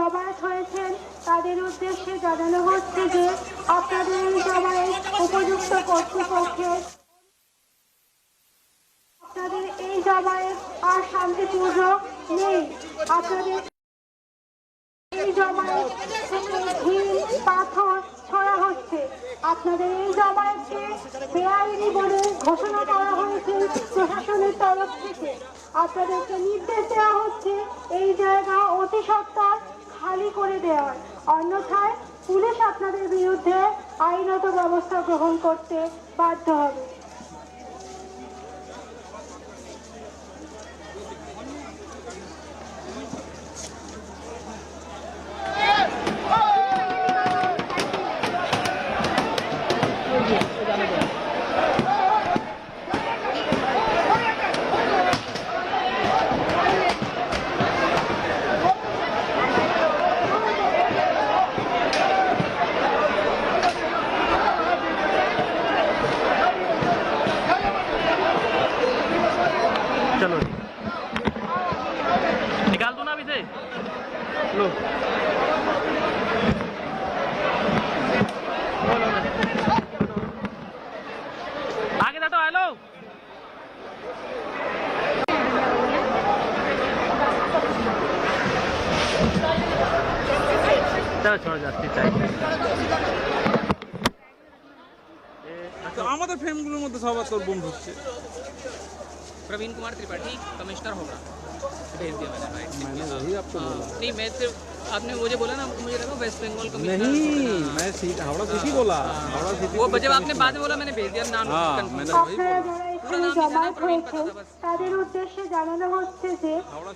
জমায়েত হয়েছেন তাদের উদ্দেশ্যে জানানো হচ্ছে যে, আপনাদের এই জমায়েত উপযুক্ত কর্তৃপক্ষের আপনাদের এই জমায়েত আর শান্তিপূর্ণ নেই। আপনাদের এই জমায়েত ঢিল পাথর ছড়া হচ্ছে। আপনাদের এই বলে ঘোষণা প্রশাসনের তরফ থেকে। আপনাদেরকে নির্দেশ দেওয়া হচ্ছে, এই জায়গা অতি সত্বর খালি করে দেওয়ার অন্যথায় পুলিশ আপনাদের বিরুদ্ধে আইনত ব্যবস্থা গ্রহণ করতে বাধ্য হবে। चलो छोड़ जाती चाहिए তো আমাদের ফ্রেমগুলোর মধ্যে সবার তোর বোম ঢুকছে प्रवीण कुमार त्रिपाठी कमिश्नर होगा भेज दिया मैंने राइट मैंने वही आपको बोला नहीं मैं सिर्फ आपने मुझे बोला ना मुझे लगा वेस्ट बंगाल कमिश्नर नहीं मैं सीट हावड़ा सिटी बोला हावड़ा सिटी वो जब आपने बाद में बोला मैंने भेज दिया नाम हाँ confirm मैंने था। वही আপনারা बोला যারা এখানে জমায়েত হয়েছেন তাদের উদ্দেশ্যে জানানো হচ্ছে যে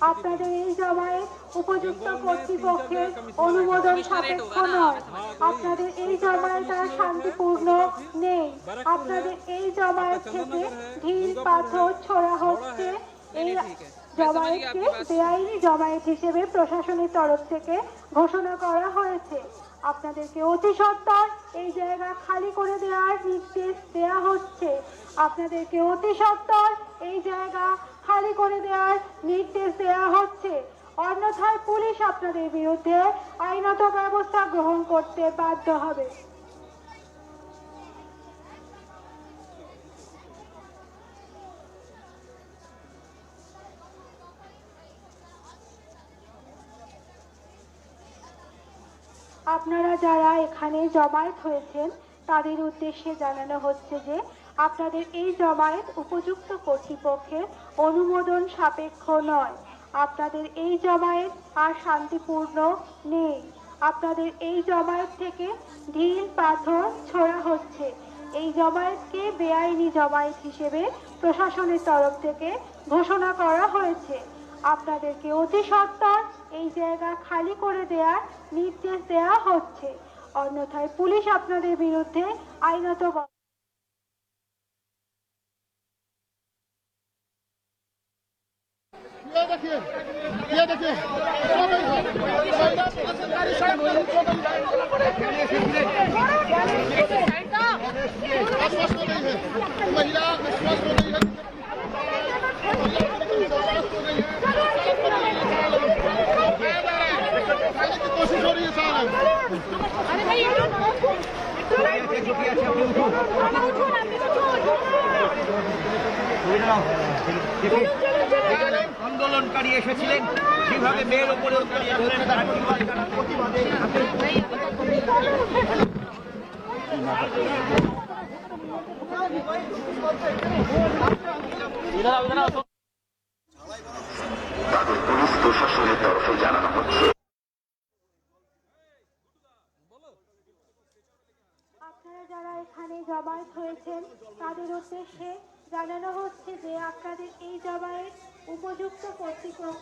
আপনাদের এই জমায়েত উপযুক্ত কর্তৃপক্ষের অনুমোদন সাপেক্ষ নয়। আপনাদের এই জমায়েত আর শান্তিপূর্ণ নেই। আপনাদের এই জমায়েত থেকে ঢিল পাথর ছোড়া হচ্ছে। এই জমায়েতকে বেআইনি জমায়েত হিসেবে প্রশাসনের তরফ থেকে ঘোষণা করা হয়েছে। আপনাদেরকে অতি সত্বর এই জায়গা খালি করে দেওয়ার নির্দেশ দেওয়া হচ্ছে। আপনাদেরকে অতি সত্তর এই জায়গা খালি করে দেওয়ার নির্দেশ দেওয়া হচ্ছে। অন্যথায় পুলিশ আপনাদের বিরুদ্ধে আইনত ব্যবস্থা গ্রহণ করতে বাধ্য হবে। আপনারা যারা এখানে জমায়েত হয়েছেন, তাদের উদ্দেশ্যে জানানো হচ্ছে যে, আপনাদের এই জমায়েত উপযুক্ত কর্তৃপক্ষের অনুমোদন সাপেক্ষ নয়। আপনাদের এই জমায়েত আর শান্তিপূর্ণ নেই। আপনাদের এই জমায়েত থেকে ঢিল, পাথর ছোড়া হচ্ছে। এই জমায়েতকে বেআইনি জমায়েত হিসেবে প্রশাসনের তরফ থেকে ঘোষণা করা হয়েছে। আপনাদেরকে অতি সত্বর এই জায়গা খালি করে দেওয়ার নির্দেশ দেওয়া হচ্ছে অন্যথায় পুলিশ আপনাদের বিরুদ্ধে আইনত ব- ये देखिए ये देखिए आश्वस्त हो गई है महिला আন্দোলনকারী এসেছিলেন কীভাবে মেয়ের প্রতিবাদে তাদের পুলিশ প্রশাসনের তরফে জানানো হচ্ছে। জবায়ত হয়েছেন। তাদের উদ্দেশ্যে জানানো হচ্ছে যে আপনাদের এই জবায়েত উপযুক্ত কর্তৃপক্ষ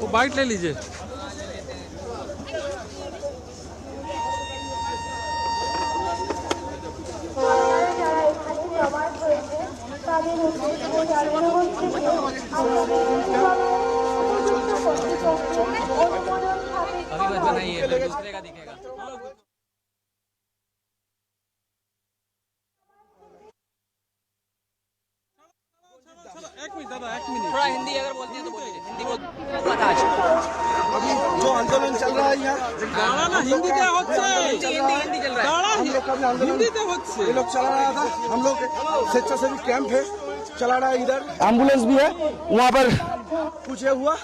वो बाइट ले लीजिए। अभी बच्चा नहीं है दूसरे का दिखेगा। হিন্দিতে হচ্ছে হিন্দিতে है। ये लोग चला रहा था। हम लोग स्वेच्छासेवी कैंप है। चला रहा है इधर। एंबुलेंस भी है। वहाँ पर पूछे हुआ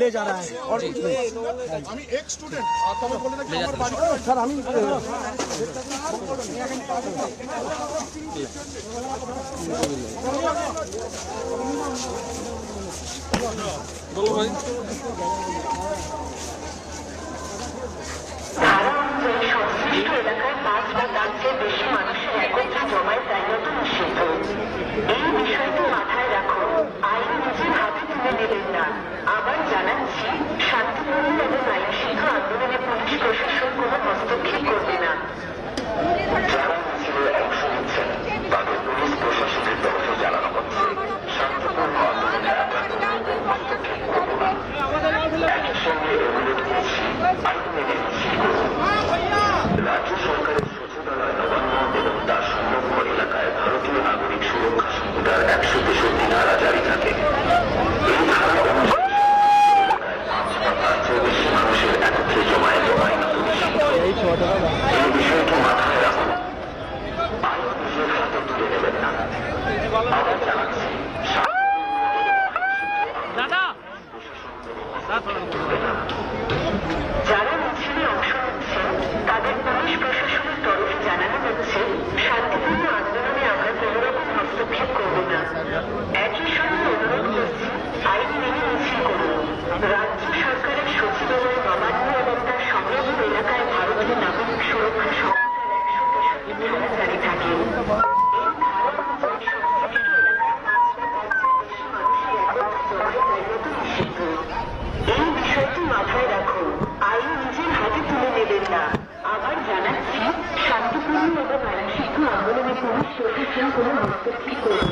ले जा रहा है। और कुछ नहीं। एक स्टूडेंट सर हम बोलो भाई সংশ্লিষ্ট এলাকায় পাঁচ বা তার চেয়ে বেশি মানুষের একত্রে জমায় জায়গাটি নিষিদ্ধ এই বিষয়টি pico.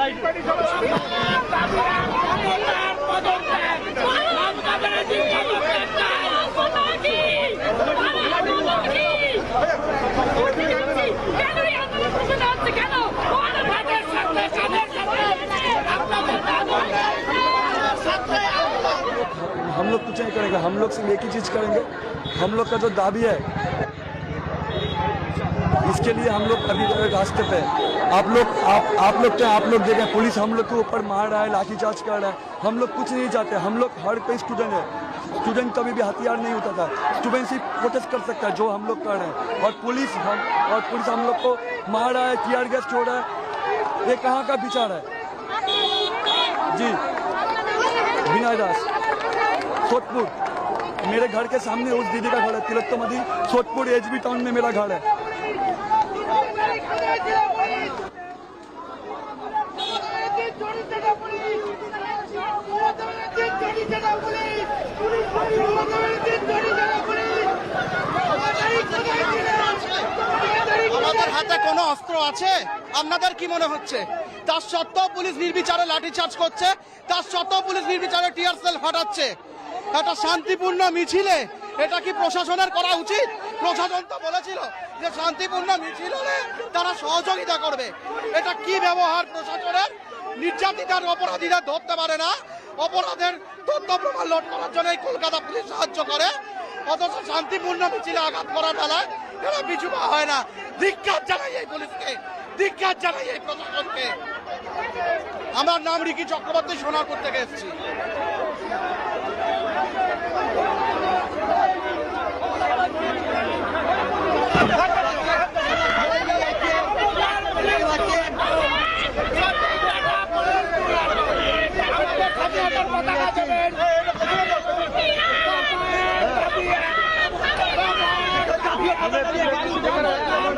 এই পুলিশ हम लोग कुछ नहीं करेंगे, हम लोग सिर्फ़ एक ही चीज़ करेंगे। हम लोग का जो दाबी है, इसके लिए हम लोग अभी रास्ते पे आप लोग, आप आप लोग क्या आप लोग देखें, पुलिस हम लोग के ऊपर मार रहा है, लाठीचार्ज कर रहा है। हम लोग कुछ नहीं चाहते, हम लोग हर कोई स्टूडेंट है। स्टूडेंट कभी भी हथियार नहीं होता था। स्टूडेंट सिर्फ़ प्रोटेस्ट कर सकता है, जो हम लोग कर रहे हैं। और पुलिस, हम, और पुलिस हम लोग को मार रहा है टीयर गैस छोड़ रहा है। ये कहाँ का विचार है? जी। विनय दास, सोदपुर। मेरे घर के सामने उस दीदी का घर है तिलोत्तमदी सोदपुर एच बी टाउन में मेरा घर है। অস্ত্র আছে? আপনাদের কি মনে হচ্ছে? তার পুলিশ নির্বিচারে লাঠিচার্জ করছে, তার পুলিশ নির্বিচারে শান্তিপূর্ণ মিছিলে এটা কি প্রশাসনের করা উচিত? প্রশাসন তো বলেছিল যে শান্তিপূর্ণ মিছিল তারা সহযোগিতা করবে। এটা কি ব্যবহার প্রশাসনের? নির্যাতিতার অপরাধীরা ধরতে পারে না। অপরাধের তথ্য প্রমাণ লোড করার জন্য কলকাতা পুলিশ সাহায্য করে। অথচ শান্তিপূর্ণ মিছিলে আঘাত করা বেলায় এরা পিছু হয় না। ধিক্ষার জানাই এই পুলিশকে। ধিক্ষার জানাই এই প্রশাসনকে। আমার নাম রিকি চক্রবর্তী, সোনারপুর থেকে এসেছি।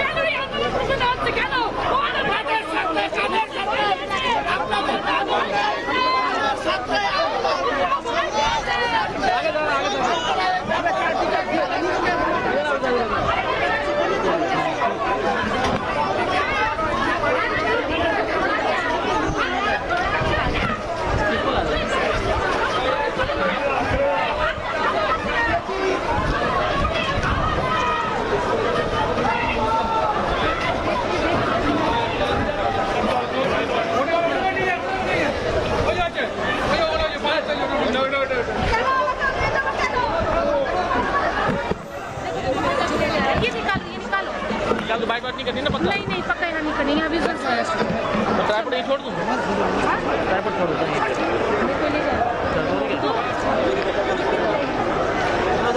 Every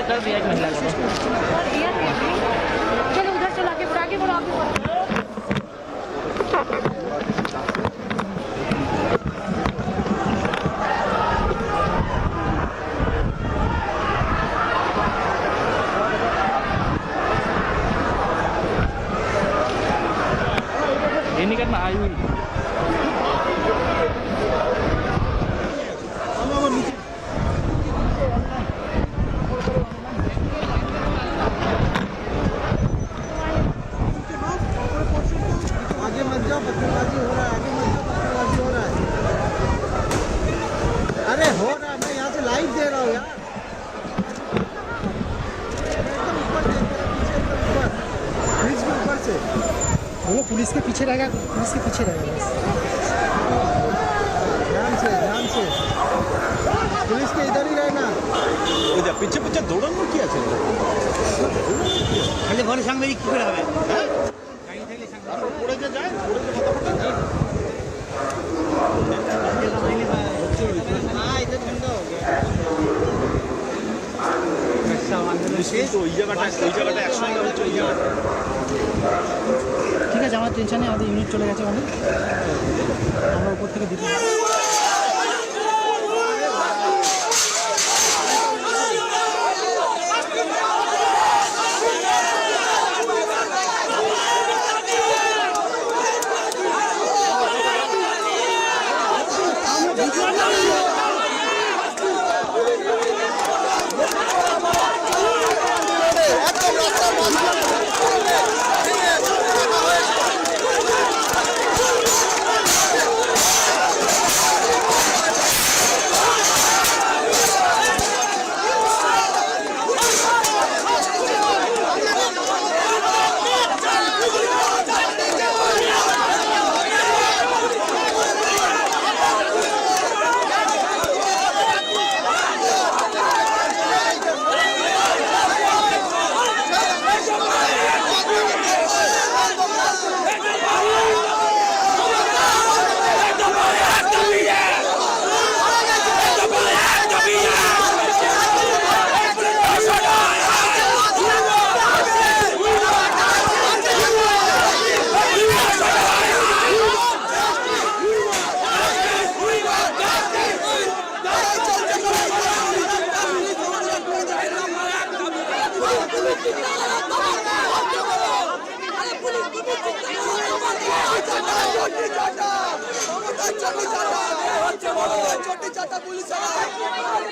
कर दिया एक महिला को पीछे रहेगा बस ध्यान से ध्यान से पुलिस के इधर ही रहना ওই যা পিছে পিছে দৌড়ানো কি আছে খালি ঘরে সাংবাদিক কি করে হবে পড়ে যে যায় পড়ে যে মাথা ফাটা তো ওই জায়গাটা ওই জায়গাটা একসঙ্গে হচ্ছে ওই জায়গাটা ঠিক আছে আমার টেনশন আমাদের ইউনিট চলে গেছে অনেক। আমরা উপর থেকে দিতে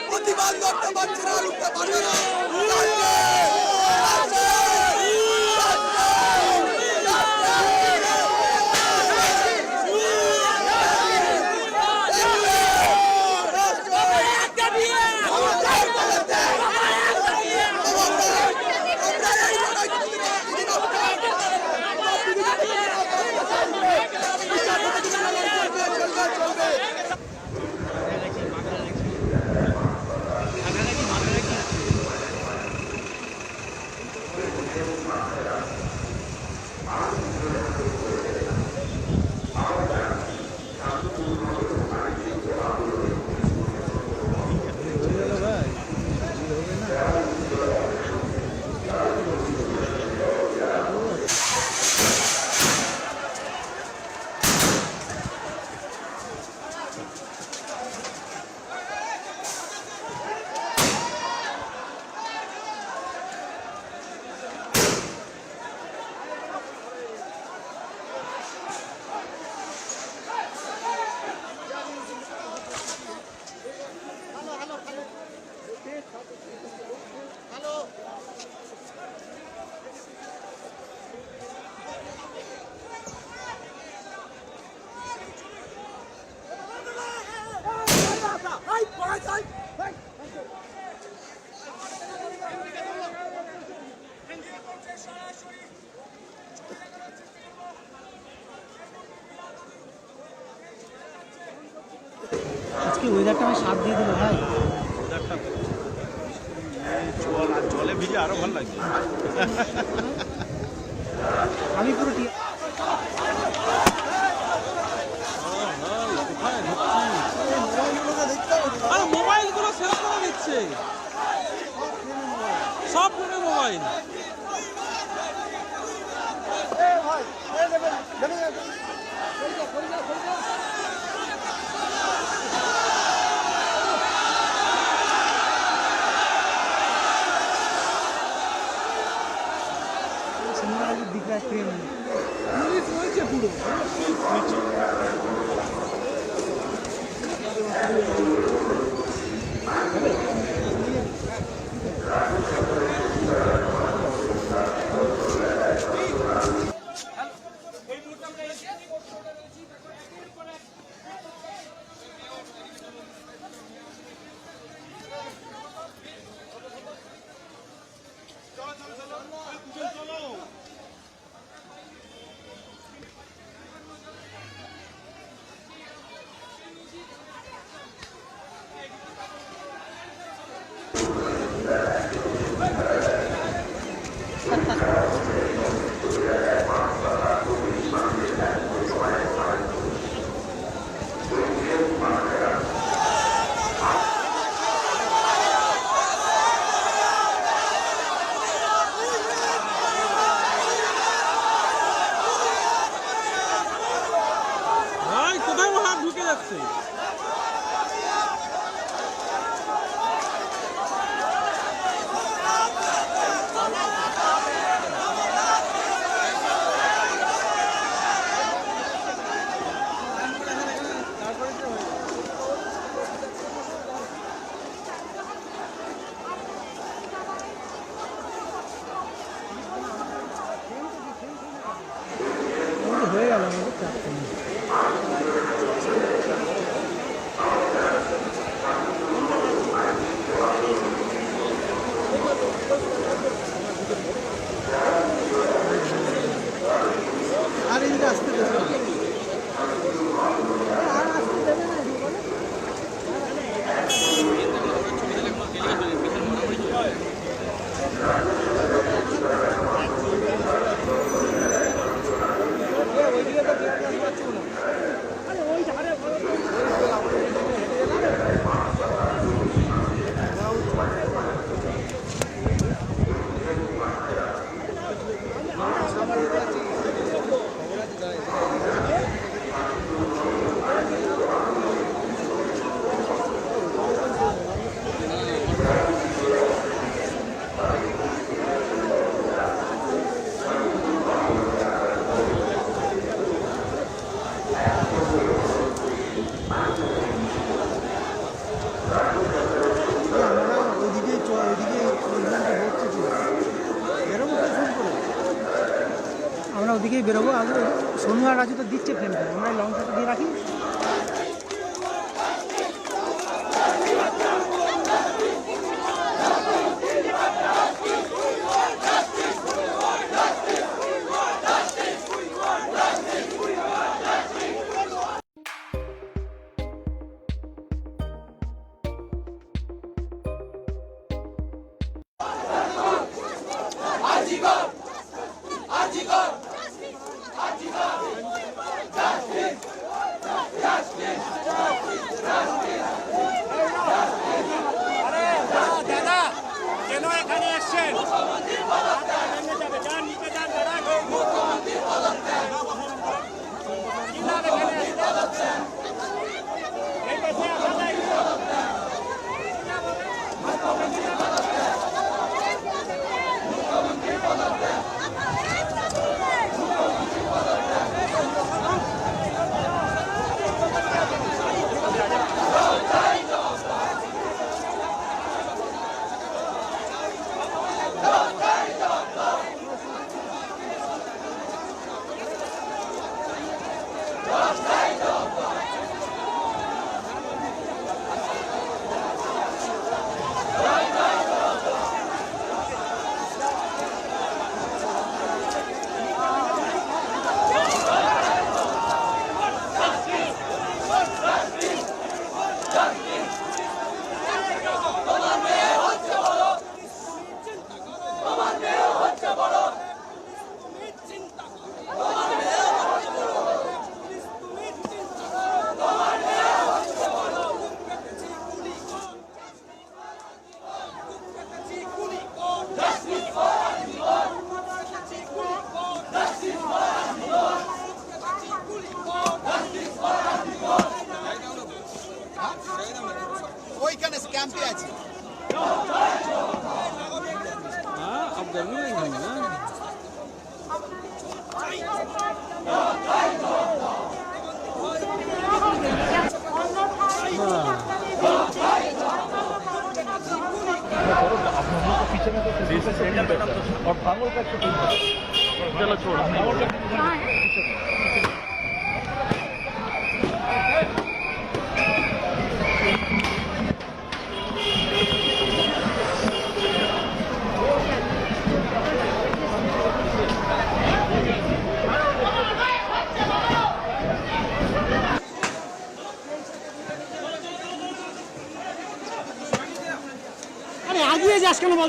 প্রতিবাদ করতে পারছে না উঠতে পারছে না। আমি সাথ দিয়ে দিল ভাই। জল আর জলে ভিজে আরও ভালো লাগছে আমি পুরো টি আরে মোবাইলগুলো শেষ করে দিচ্ছে। সব ফোনে মোবাইল। Thank you. বেরোবো আর সোনু আর তো দিচ্ছে ফ্রেমটা আমরা লঞ্চটা দিয়ে রাখি।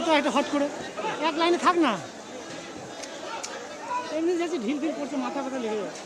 বলতো একটা হট করে এক লাইনে থাক না এমনি যাচ্ছি, ঢিল ঢিল করছে, মাথা ব্যথা লেগে যাচ্ছে